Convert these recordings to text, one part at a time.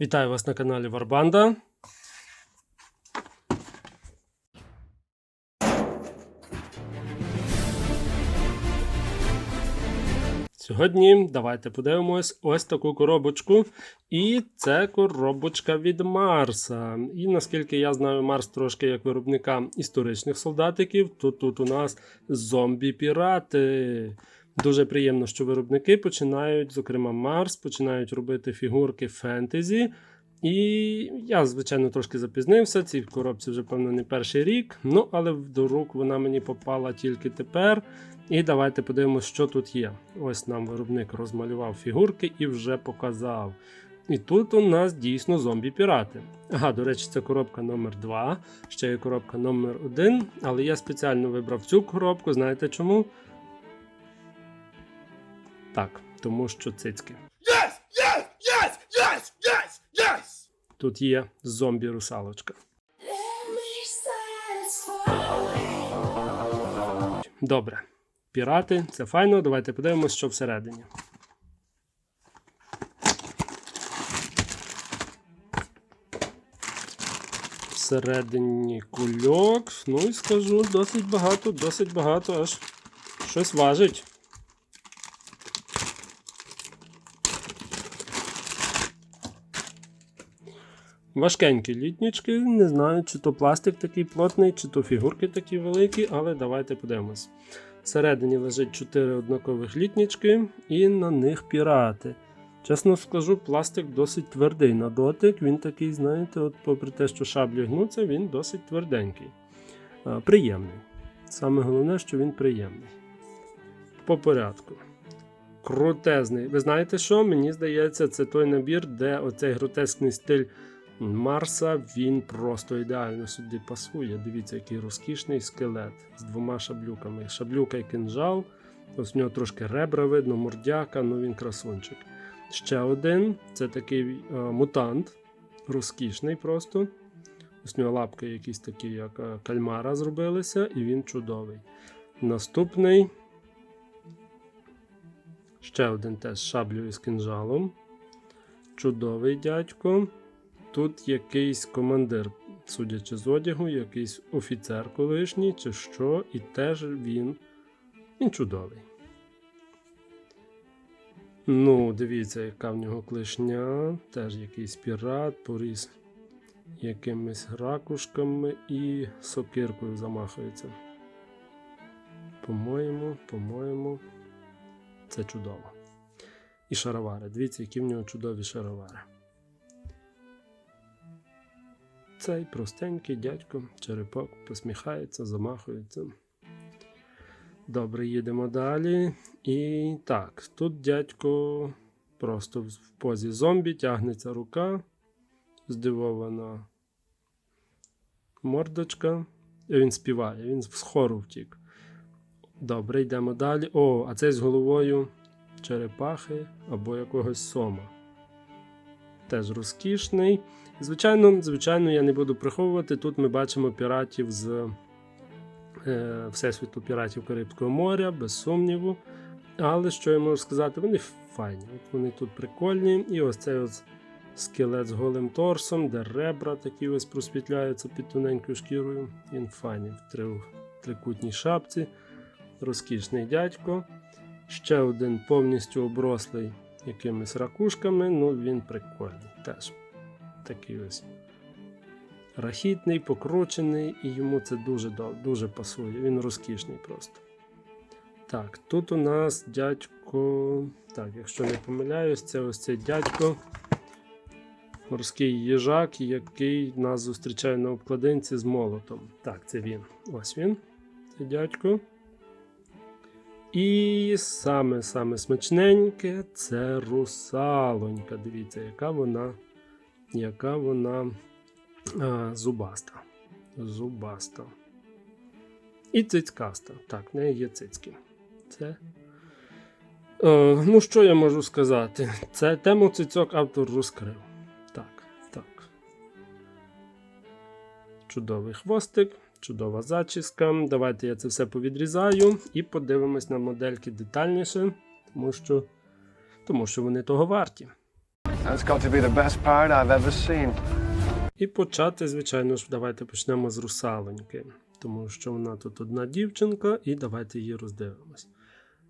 Вітаю вас на каналі Варбанда. Сьогодні давайте подивимось ось таку коробочку. І це коробочка від Марса. І наскільки я знаю, Марс трошки як виробника історичних солдатиків, то тут у нас зомбі-пірати. Дуже приємно, що виробники починають, зокрема Марс, починають робити фігурки фентезі. І я, звичайно, трошки запізнився. Цій коробці вже, певно, не перший рік. Ну, але до рук вона мені попала тільки тепер. І давайте подивимося, що тут є. Ось нам виробник розмалював фігурки і вже показав. І тут у нас дійсно зомбі-пірати. Ага, до речі, це коробка номер 2 ще є коробка номер 1 але я спеціально вибрав цю коробку. Знаєте чому? Так, тому що цицьки. Yes! Yes! Yes! Yes! Yes! Yes! Тут є зомбі-русалочка. Добре. Пірати, це файно. Давайте подивимось, що всередині. Всередині кульок. Ну і скажу, досить багато, досить багато, аж щось важить. Важкенькі літнічки, не знаю, чи то пластик такий плотний, чи то фігурки такі великі, але давайте подивимось. Всередині лежить 4 однакових літнічки і на них пірати. Чесно скажу, пластик досить твердий на дотик. Він такий, знаєте, от попри те, що шаблі гнуться, він досить тверденький. Приємний. Саме головне, що він приємний. По порядку. Крутезний. Ви знаєте що? Мені здається, це той набір, де оцей гротескний стиль Марса він просто ідеально сюди пасує. Дивіться, який розкішний скелет з двома шаблюками. Шаблюка і кинжал. Ось в нього трошки ребра видно, мордяка, ну він красунчик. Ще один це такий е, мутант, розкішний просто. Ось в нього лапки якісь такі, як е, кальмара зробилися, і він чудовий. Наступний. Ще один теж з шаблею з кинжалом. Чудовий дядько. Тут якийсь командир, судячи з одягу, якийсь офіцер колишній, чи що, і теж він. Він чудовий. Ну, дивіться, яка в нього клешня, теж якийсь пірат, поріс якимись ракушками і сокиркою замахується. По-моєму, по-моєму, це чудово. І шаровари. Дивіться, які в нього чудові шаровари. Цей простенький дядько, черепок, посміхається, замахується. Добре, їдемо далі. І так, тут дядько просто в позі зомбі тягнеться рука, здивована мордочка. І він співає, він з хору втік. Добре, йдемо далі. О, а цей з головою черепахи або якогось сома. Теж розкішний. Звичайно, звичайно, я не буду приховувати. Тут ми бачимо піратів з е, Всесвіту піратів Карибського моря, без сумніву. Але що я можу сказати, вони файні. От Вони тут прикольні. І ось цей ось скелет з голим торсом, де ребра такі ось просвітляються під тоненькою шкірою. Він файний в три, трикутній шапці. Розкішний дядько. Ще один повністю оброслий якимись ракушками, ну він прикольний теж. Такий ось рахітний, покручений, і йому це дуже дуже пасує. Він розкішний просто. Так, тут у нас дядько. Так, якщо не помиляюсь, це ось цей дядько. Морський їжак, який нас зустрічає на обкладинці з молотом. Так, це він. Ось він. Це дядько. І саме-саме смачненьке це русалонька. Дивіться, яка вона яка вона а, зубаста. Зубаста. І цицькаста. Так, в неї є цицьки. Це. Е, ну, що я можу сказати? Це тему цицьок автор розкрив. Так, так. Чудовий хвостик, чудова зачіска. Давайте я це все повідрізаю і подивимось на модельки детальніше, тому що, тому що вони того варті. That's got to be the best part I've ever seen. І почати, звичайно ж, давайте почнемо з русалоньки, тому що вона тут одна дівчинка, і давайте її роздивимось.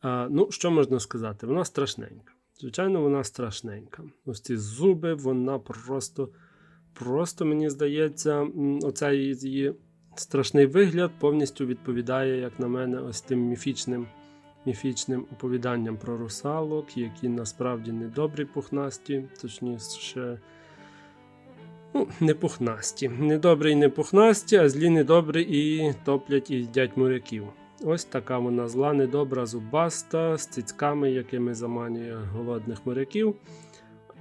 А, ну, що можна сказати? Вона страшненька. Звичайно, вона страшненька. Ось ці зуби, вона просто, просто мені здається, оцей її страшний вигляд повністю відповідає, як на мене, ось тим міфічним, міфічним оповіданням про русалок, які насправді не добрі пухнасті, точніше. Ну, не пухнасті. Не добрі і не пухнасті, а злі недобрі і топлять і їдять моряків. Ось така вона зла, недобра, зубаста, з цицьками, якими заманює голодних моряків.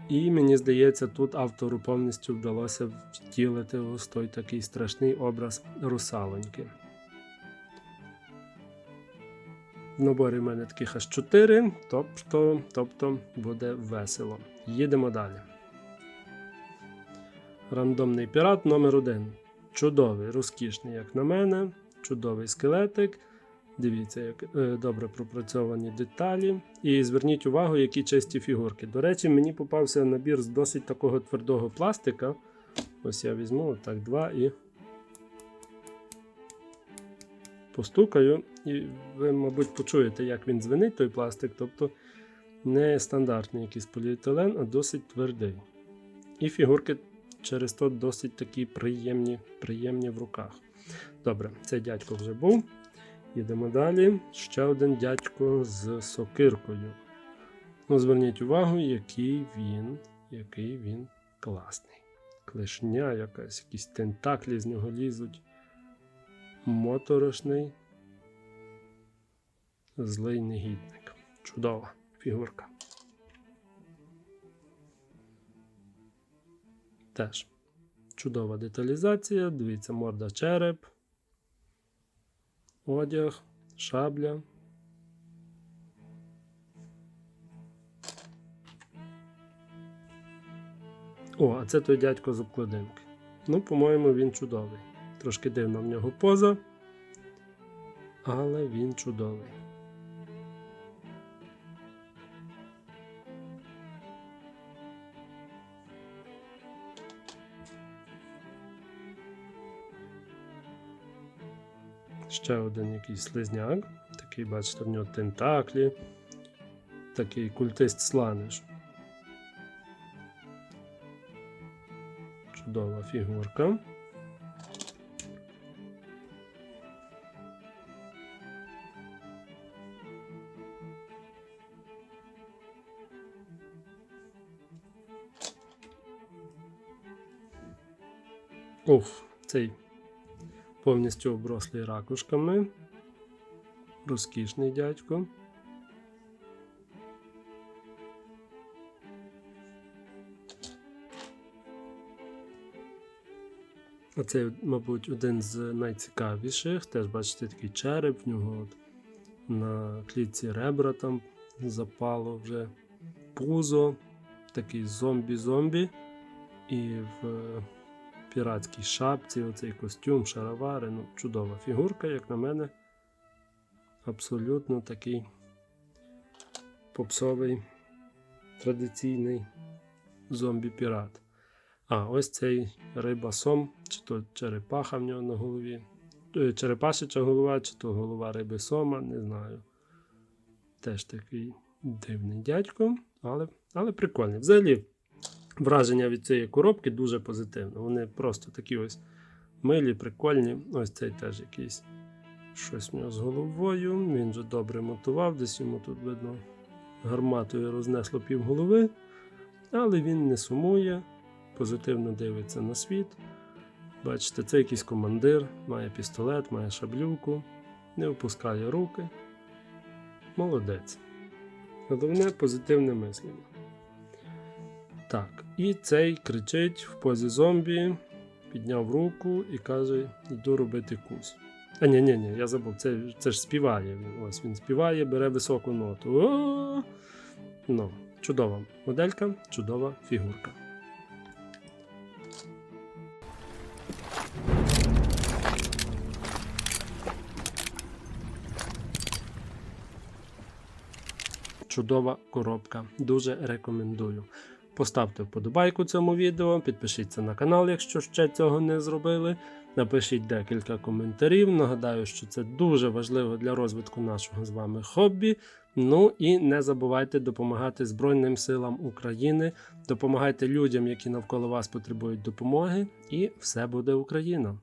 І мені здається, тут автору повністю вдалося втілити ось той такий страшний образ русалоньки. Наборі в мене таких аж 4, тобто, тобто буде весело. Їдемо далі. Рандомний пірат номер 1 Чудовий, розкішний, як на мене. Чудовий скелетик. Дивіться, як е, добре пропрацьовані деталі. І зверніть увагу, які чисті фігурки. До речі, мені попався набір з досить такого твердого пластика. Ось я візьму так два і постукаю. І ви, мабуть, почуєте, як він дзвенить, той пластик. Тобто не стандартний якийсь поліетилен, а досить твердий. І фігурки через то досить такі приємні, приємні в руках. Добре, цей дядько вже був. Їдемо далі. Ще один дядько з сокиркою. Ну, зверніть увагу, який він, який він класний. Клешня якась, якісь тентаклі з нього лізуть. Моторошний. Злий негідник. Чудова фігурка. Теж чудова деталізація. Дивіться, морда череп, одяг, шабля. О, а це той дядько з обкладинки. Ну, по-моєму, він чудовий. Трошки дивна в нього поза, але він чудовий. Ще один якийсь слизняк. Такий, бачите, в нього тентаклі. Такий культист сланиш. Чудова фігурка. Уф, цей повністю оброслий ракушками. Розкішний дядько. А це, мабуть, один з найцікавіших. Теж бачите такий череп, в нього от на клітці ребра там запало вже пузо, такий зомбі-зомбі. І в піратській шапці, оцей костюм, шаровари. Ну, чудова фігурка, як на мене. Абсолютно такий попсовий традиційний зомбі-пірат. А, ось цей риба-сом, чи то черепаха в нього на голові. Е, Черепашеча голова, чи то голова риби сома, не знаю. Теж такий дивний дядько, але, але прикольний. Взагалі, враження від цієї коробки дуже позитивне. Вони просто такі ось милі, прикольні. Ось цей теж якийсь щось в нього з головою. Він же добре мотував, десь йому тут видно гарматою рознесло пів голови. Але він не сумує, позитивно дивиться на світ. Бачите, це якийсь командир, має пістолет, має шаблюку, не опускає руки. Молодець. Головне позитивне мислення. Так, і цей кричить в позі зомбі, підняв руку і каже: йду робити кусь. А ні, ні, ні, я забув, це, це ж співає він. Ось він співає, бере високу ноту. О! Ну, чудова моделька, чудова фігурка. Чудова коробка. Дуже рекомендую. Поставте вподобайку цьому відео, підпишіться на канал, якщо ще цього не зробили. Напишіть декілька коментарів. Нагадаю, що це дуже важливо для розвитку нашого з вами хобі. Ну і не забувайте допомагати Збройним силам України, допомагайте людям, які навколо вас потребують допомоги, і все буде Україна!